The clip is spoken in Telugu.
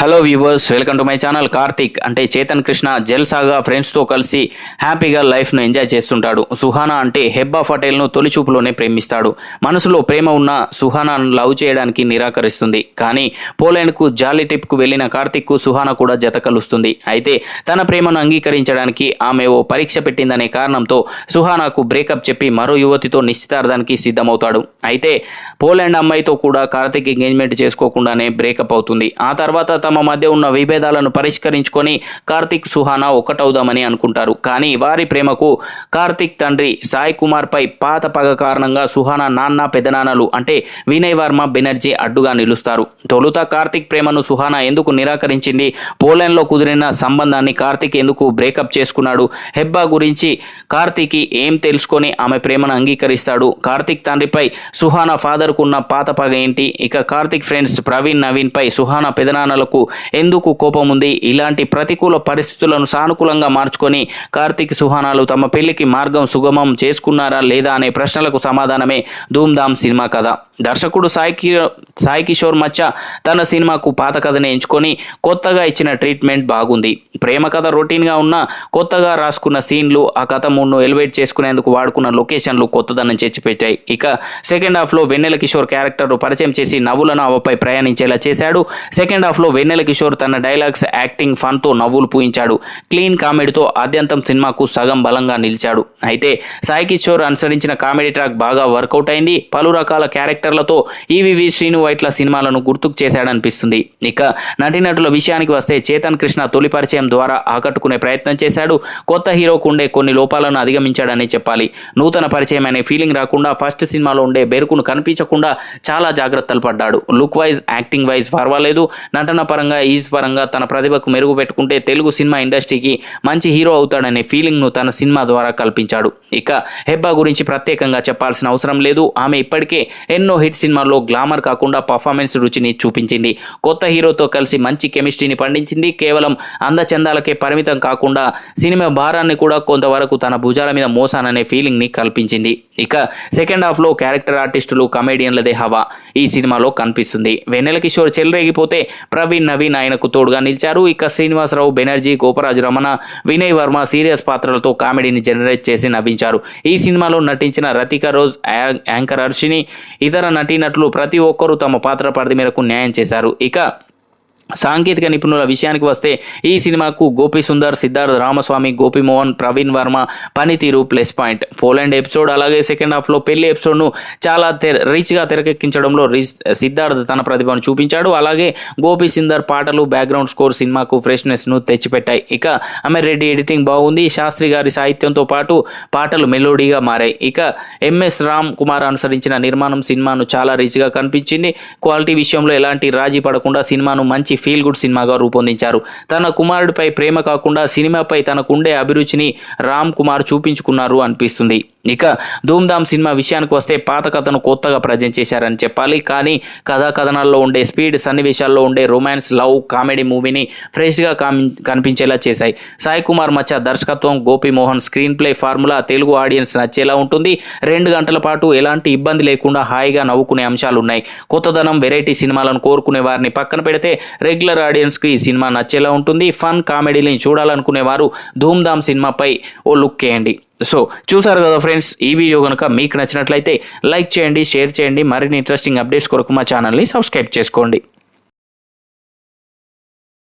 Hello viewers welcome to my channel Karthik అంటే చేతన్ కృష్ణ జల్సాగా ఫ్రెండ్స్తో కలిసి హ్యాపీగా లైఫ్ను ఎంజాయ్ చేస్తుంటాడు. సుహానా అంటే హెబ్బా పటేల్ను తొలిచూపులోనే ప్రేమిస్తాడు. మనసులో ప్రేమ ఉన్న సుహానాను లవ్ చేయడానికి నిరాకరిస్తుంది. కానీ పోలాండ్కు జాలీ ట్రిప్కు వెళ్ళిన కార్తిక్కు సుహానా కూడా జత కలుస్తుంది. అయితే తన ప్రేమను అంగీకరించడానికి ఆమె ఓ పరీక్ష పెట్టిందనే కారణంతో సుహానాకు బ్రేకప్ చెప్పి మరో యువతితో నిశ్చితార్థానికి సిద్ధమవుతాడు. అయితే పోలాండ్ అమ్మాయితో కూడా కార్తిక్ ఎంగేజ్మెంట్ చేసుకోకుండానే బ్రేకప్ అవుతుంది. ఆ తర్వాత తమ మధ్య ఉన్న విభేదాలను పరిష్కరించుకొని కార్తిక్ సుహానా ఒకటవుదామని అనుకుంటారు. కానీ వారి ప్రేమకు కార్తిక్ తండ్రి సాయి కుమార్ పై పాత పగ కారణంగా సుహానా నాన్న పెదనాన్నలు అంటే వినయ్ వర్మ బెనర్జీ అడ్డుగా నిలుస్తారు. తొలుత కార్తిక్ ప్రేమను సుహానా ఎందుకు నిరాకరించింది? పోలాండ్లో కుదిరిన సంబంధాన్ని కార్తిక్ ఎందుకు బ్రేకప్ చేసుకున్నాడు? హెబ్బా గురించి కార్తిక్ ఏం తెలుసుకొని ఆమె ప్రేమను అంగీకరిస్తాడు? కార్తిక్ తండ్రిపై సుహానా ఫాదర్కు ఉన్న పాత పగ ఏంటి? ఇక కార్తిక్ ఫ్రెండ్స్ ప్రవీణ్ నవీన్ పై సుహానా పెదనాన్నలకు ఎందుకు కోపం ఉంది? ఇలాంటి ప్రతికూల పరిస్థితులను సానుకూలంగా మార్చుకొని కార్తీక్ సుహానాలు తమ పెళ్ళికి మార్గం సుగమం చేసుకున్నారా లేదా అనే ప్రశ్నలకు సమాధానమే ధూమ్ధామ్ సినిమా కథ. దర్శకుడు సాయి సాయి కిషోర్ మచ్చ తన సినిమాకు పాత కథని ఎంచుకొని కొత్తగా ఇచ్చిన ట్రీట్మెంట్ బాగుంది. ప్రేమ కథ రొటీన్గా ఉన్న కొత్తగా రాసుకున్న సీన్లు ఆ కథ మూడును ఎలివేట్ చేసుకునేందుకు వాడుకున్న లొకేషన్లు కొత్తదనం చేర్చిపెట్టాయి. ఇక సెకండ్ హాఫ్లో వెన్నెల కిషోర్ క్యారెక్టర్ పరిచయం చేసి నవ్వులను అవపై ప్రయాణించేలా చేశాడు. సెకండ్ హాఫ్లో వెన్నెల కిషోర్ తన డైలాగ్స్ యాక్టింగ్ ఫన్తో నవ్వులు పూయించాడు. క్లీన్ కామెడీతో ఆద్యంతం సినిమాకు సగం బలంగా నిలిచాడు. అయితే సాయి కిషోర్ అనుసరించిన కామెడీ ట్రాక్ బాగా వర్కౌట్ అయింది. పలు రకాల క్యారెక్టర్లతో ఈవివి శ్రీను వైట్ల సినిమాలను గుర్తుకు చేశాడనిపిస్తుంది. ఇక నటీనటుల విషయానికి వస్తే చేతన్ కృష్ణ తొలి పరిచయం ద్వారా ఆకట్టుకునే ప్రయత్నం చేశాడు. కొత్త హీరోకు ఉండే కొన్ని లోపాలను అధిగమించాడని చెప్పాలి. నూతన పరిచయం అనే ఫీలింగ్ రాకుండా ఫస్ట్ సినిమాలో ఉండే బెరుకును కనిపించకుండా చాలా జాగ్రత్తలు పడ్డాడు. లుక్ వైజ్ యాక్టింగ్ వైజ్ పర్వాలేదు. నటన పరంగా ఈజ్ పరంగా తన ప్రతిభకు మెరుగు పెట్టుకుంటే తెలుగు సినిమా ఇండస్ట్రీకి మంచి హీరో అవుతాడనే ఫీలింగ్ను తన సినిమా ద్వారా కల్పించాడు. ఇక హెబ్బా గురించి ప్రత్యేకంగా చెప్పాల్సిన అవసరం లేదు. ఆమె ఇప్పటికే ఎన్నో హిట్ సినిమాల్లో గ్లామర్ కాకుండా పర్ఫార్మెన్స్ రుచిని చూపించింది. కొత్త హీరోతో కలిసి మంచి కెమిస్ట్రీని పండించింది. కేవలం అందచందాలకే పరిమితం కాకుండా సినిమా భారాన్ని కూడా కొంతవరకు తన భుజాల మీద మోసాననే ఫీలింగ్ని కల్పించింది. ఇక సెకండ్ హాఫ్లో క్యారెక్టర్ ఆర్టిస్టులు కమేడియన్లదే హవా ఈ సినిమాలో కనిపిస్తుంది. వెన్నెల కిషోర్ చెలరేగిపోతే ప్రవీణ్ నవీన్ ఆయనకు తోడుగా నిలిచారు. ఇక శ్రీనివాసరావు బెనర్జీ గోపరాజు రమణ వినయ్ వర్మ సీరియస్ పాత్రలతో కామెడీని జనరేట్ చేసి నవ్వించారు. ఈ సినిమాలో నటించిన రతిక రోజ్ యాంకర్ హర్షిని ఇతర నటీనటులు ప్రతి ఒక్కరూ తమ పాత్ర పరిధి మేరకు న్యాయం చేశారు. ఇక సాంకేతిక నిపుణుల విషయానికి వస్తే ఈ సినిమాకు గోపి సుందర్ సిద్ధార్థ్ రామస్వామి గోపిమోహన్ ప్రవీణ్ వర్మ పనితీరు ప్లస్ పాయింట్. పోలాండ్ ఎపిసోడ్ అలాగే సెకండ్ హాఫ్లో పెళ్ళి ఎపిసోడ్ను చాలా రీచ్గా తెరకెక్కించడంలో రిచ్ సిద్ధార్థ్ తన ప్రతిభను చూపించాడు. అలాగే గోపి సుందర్ పాటలు బ్యాక్గ్రౌండ్ స్కోర్ సినిమాకు ఫ్రెష్నెస్ను తెచ్చిపెట్టాయి. ఇక అమెరెడ్డి ఎడిటింగ్ బాగుంది. శాస్త్రి గారి సాహిత్యంతో పాటు పాటలు మెలోడీగా మారాయి. ఇక ఎంఎస్ రామ్ కుమార్ అనుసరించిన నిర్మాణం సినిమాను చాలా రీచ్గా కనిపించింది. క్వాలిటీ విషయంలో ఎలాంటి రాజీ పడకుండా సినిమాను మంచి ఫీల్ గుడ్ సినిమాగా రూపొందించారు. తన కుమారుడిపై ప్రేమ కాకుండా సినిమాపై తనకుండే అభిరుచిని రామ్ కుమార్ చూపించుకున్నారు అనిపిస్తుంది. ఇక ధూమ్ధామ్ సినిమా విషయానికి వస్తే పాత కథను కొత్తగా ప్రజెంట్ చేశారని చెప్పాలి. కానీ కథా కథనాల్లో ఉండే స్పీడ్ సన్నివేశాల్లో ఉండే రొమాన్స్ లవ్ కామెడీ మూవీని ఫ్రెష్గా కనిపించేలా చేశాయి. సాయి కుమార్ మచ్చ దర్శకత్వం Gopimohan screenplay formula Telugu audience నచ్చేలా ఉంటుంది. రెండు గంటల పాటు ఎలాంటి ఇబ్బంది లేకుండా హాయిగా నవ్వుకునే అంశాలు ఉన్నాయి కొత్తదనం వెరైటీ సినిమాలను కోరుకునే వారిని పక్కన పెడితే రెగ్యులర్ ఆడియన్స్కి ఈ సినిమా నచ్చేలా ఉంటుంది. ఫన్ కామెడీని చూడాలనుకునే వారు ధూమ్ధామ్ సినిమాపై ఓ లుక్ వేయండి. సో చూసారు కదా ఫ్రెండ్స్ ఈ వీడియో కనుక మీకు నచ్చినట్లయితే లైక్ చేయండి షేర్ చేయండి. మరిన్ని ఇంట్రెస్టింగ్ అప్డేట్స్ కొరకు మా ఛానల్ని సబ్స్క్రైబ్ చేసుకోండి.